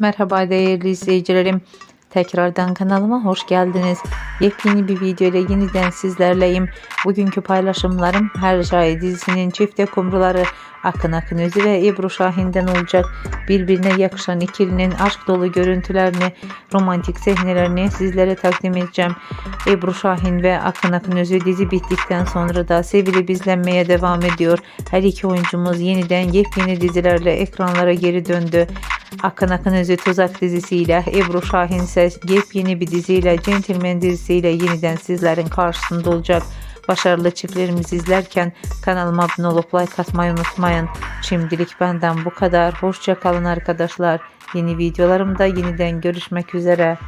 Merhaba değerli izleyicilerim. Tekrardan kanalıma hoş geldiniz. Yepyeni bir video ile yeniden sizlerleyim. Bugünkü paylaşımlarım Her Şahi dizisinin çifte kumruları Akın Akın Özü ve Ebru Şahin'den olacak. Birbirine yakışan ikilinin aşk dolu görüntülerini, romantik sahnelerini sizlere takdim edeceğim. Ebru Şahin ve Akın Akın Özü dizi bittikten sonra da sevilip izlenmeye devam ediyor. Her iki oyuncumuz yeniden yepyeni dizilerle ekranlara geri döndü. Akın Akın Özü Tuzak dizisiyle Ebru Şahin ise yepyeni bir diziyle Gentleman dizisiyle yeniden sizlerin karşısında olacak. Başarılı çiftlerimizi izlerken kanalıma abone olup like atmayı unutmayın. Şimdilik benden bu kadar. Hoşça kalın arkadaşlar. Yeni videolarımda yeniden görüşmek üzere.